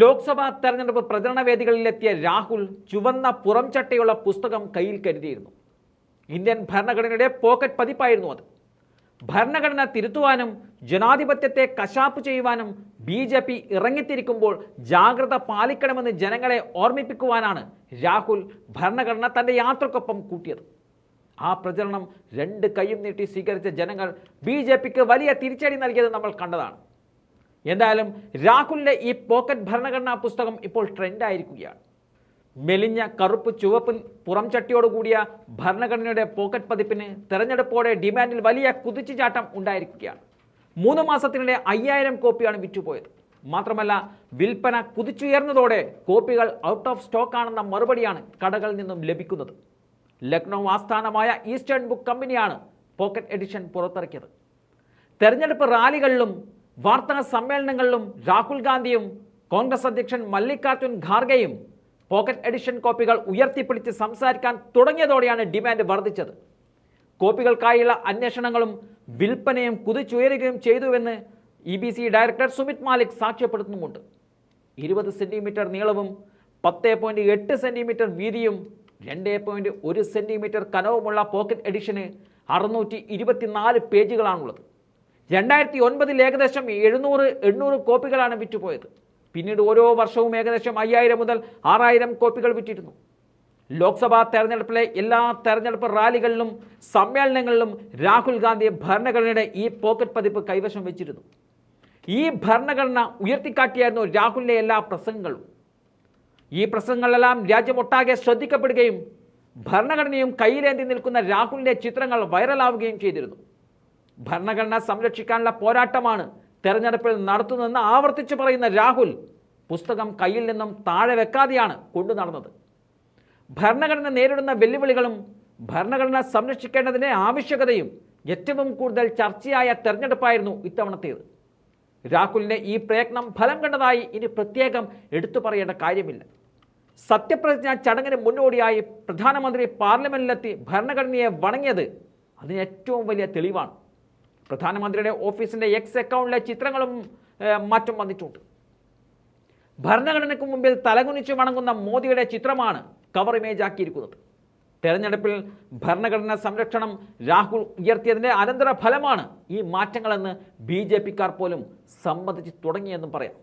ലോക്സഭാ തെരഞ്ഞെടുപ്പ് പ്രചരണ വേദികളിലെത്തിയ രാഹുൽ ചുവന്ന പുറം ചട്ടയുള്ള പുസ്തകം കയ്യിൽ കരുതിയിരുന്നു. ഇന്ത്യൻ ഭരണഘടനയുടെ പോക്കറ്റ് പതിപ്പായിരുന്നു അത്. ഭരണഘടന തിരുത്തുവാനും ജനാധിപത്യത്തെ കശാപ്പ് ചെയ്യുവാനും ബി ജെ പി ഇറങ്ങിത്തിരിക്കുമ്പോൾ ജാഗ്രത പാലിക്കണമെന്ന് ജനങ്ങളെ ഓർമ്മിപ്പിക്കുവാനാണ് രാഹുൽ ഭരണഘടന തന്റെ യാത്രക്കൊപ്പം കൂട്ടിയത്. ആ പ്രചരണം രണ്ട് കൈയും നീട്ടി സ്വീകരിച്ച ജനങ്ങൾ ബി വലിയ തിരിച്ചടി നൽകിയത് നമ്മൾ കണ്ടതാണ്. എന്തായാലും രാഹുലിന്റെ ഈ പോക്കറ്റ് ഭരണഘടനാ പുസ്തകം ഇപ്പോൾ ട്രെൻഡായിരിക്കുകയാണ്. മെലിഞ്ഞ കറുപ്പ് ചുവപ്പ് പുറം ചട്ടിയോടുകൂടിയ ഭരണഘടനയുടെ പോക്കറ്റ് പതിപ്പിന് തെരഞ്ഞെടുപ്പോടെ ഡിമാൻഡിൽ വലിയ കുതിച്ചുചാട്ടം ഉണ്ടായിരിക്കുകയാണ്. മൂന്ന് മാസത്തിനിടെ അയ്യായിരം കോപ്പിയാണ് വിറ്റുപോയത്. മാത്രമല്ല വിൽപ്പന കുതിച്ചുയർന്നതോടെ കോപ്പികൾ ഔട്ട് ഓഫ് സ്റ്റോക്ക് ആണെന്ന മറുപടിയാണ് കടകളിൽ നിന്നും ലഭിക്കുന്നത്. ലക്നൗ ആസ്ഥാനമായ ഈസ്റ്റേൺ ബുക്ക് കമ്പനിയാണ് പോക്കറ്റ് എഡിഷൻ പുറത്തിറക്കിയത്. തെരഞ്ഞെടുപ്പ് റാലികളിലും വാർത്താ സമ്മേളനങ്ങളിലും രാഹുൽ ഗാന്ധിയും കോൺഗ്രസ് അധ്യക്ഷൻ മല്ലികാർജുൻ ഖാർഗെയും പോക്കറ്റ് എഡിഷൻ കോപ്പികൾ ഉയർത്തിപ്പിടിച്ച് സംസാരിക്കാൻ തുടങ്ങിയതോടെയാണ് ഡിമാൻഡ് വർദ്ധിച്ചത്. കോപ്പികൾക്കായുള്ള അന്വേഷണങ്ങളും വിൽപ്പനയും കുതിച്ചുയരുകയും ചെയ്തുവെന്ന് E B C director Sumit Malik സാക്ഷ്യപ്പെടുത്തുന്നുമുണ്ട്. ഇരുപത് സെന്റിമീറ്റർ നീളവും പത്ത് പോയിന്റ് എട്ട് സെന്റിമീറ്റർ വീതിയും രണ്ട് പോയിന്റ് ഒരു സെന്റിമീറ്റർ കനവുമുള്ള പോക്കറ്റ് എഡിഷന് അറുന്നൂറ്റി ഇരുപത്തിനാല് പേജുകളാണുള്ളത്. രണ്ടായിരത്തി ഒൻപതിൽ ഏകദേശം എഴുന്നൂറ് എണ്ണൂറ് കോപ്പികളാണ് വിറ്റുപോയത്. പിന്നീട് ഓരോ വർഷവും ഏകദേശം അയ്യായിരം മുതൽ ആറായിരം കോപ്പികൾ വിറ്റിരുന്നു. ലോക്സഭാ തെരഞ്ഞെടുപ്പിലെ എല്ലാ തെരഞ്ഞെടുപ്പ് റാലികളിലും സമ്മേളനങ്ങളിലും രാഹുൽ ഗാന്ധി ഭരണഘടനയുടെ ഈ പോക്കറ്റ് പതിപ്പ് കൈവശം വെച്ചിരുന്നു. ഈ ഭരണഘടന ഉയർത്തിക്കാട്ടിയായിരുന്നു രാഹുലിന്റെ എല്ലാ പ്രസംഗങ്ങളും. ഈ പ്രസംഗങ്ങളെല്ലാം രാജ്യമൊട്ടാകെ ശ്രദ്ധിക്കപ്പെടുകയും ഭരണഘടനയും കയ്യിലേന്തി നിൽക്കുന്ന രാഹുലിന്റെ ചിത്രങ്ങൾ വൈറലാവുകയും ചെയ്തിരുന്നു. ഭരണഘടന സംരക്ഷിക്കാനുള്ള പോരാട്ടമാണ് തെരഞ്ഞെടുപ്പിൽ നടത്തുന്നതെന്ന് ആവർത്തിച്ച് പറയുന്ന രാഹുൽ പുസ്തകം കയ്യിൽ നിന്നും താഴെ വെക്കാതെയാണ് കൊണ്ടു നടന്നത്. ഭരണഘടന നേരിടുന്ന വെല്ലുവിളികളും ഭരണഘടന സംരക്ഷിക്കേണ്ടതിന്റെ ആവശ്യകതയും ഏറ്റവും കൂടുതൽ ചർച്ചയായ തെരഞ്ഞെടുപ്പായിരുന്നു ഇത്തവണത്തേത്. രാഹുലിന്റെ ഈ പ്രയത്നം ഫലം കണ്ടതായി ഇനി പ്രത്യേകം എടുത്തു പറയേണ്ട കാര്യമില്ല. സത്യപ്രതിജ്ഞ ചടങ്ങിന് മുന്നോടിയായി പ്രധാനമന്ത്രി പാർലമെന്റിലെത്തി ഭരണഘടനയെ വണങ്ങിയത് അതിന് ഏറ്റവും വലിയ തെളിവാണ്. പ്രധാനമന്ത്രിയുടെ ഓഫീസിന്റെ എക്സ് അക്കൗണ്ടിലെ ചിത്രങ്ങളും മറ്റും വന്നിട്ടുണ്ട്. ഭരണഘടനയ്ക്ക് മുമ്പിൽ തലകുനിച്ച് വണങ്ങുന്ന മോദിയുടെ ചിത്രമാണ് കവർ ഇമേജ് ആക്കിയിരിക്കുന്നത്. തെരഞ്ഞെടുപ്പിൽ ഭരണഘടനാ സംരക്ഷണം രാഹുൽ ഉയർത്തിയതിന്റെ അനന്തര ഫലമാണ് ഈ മാറ്റങ്ങളെന്ന് ബി ജെ പിക്കാർ പോലും സമ്മതിച്ച് തുടങ്ങിയെന്നും പറയാം.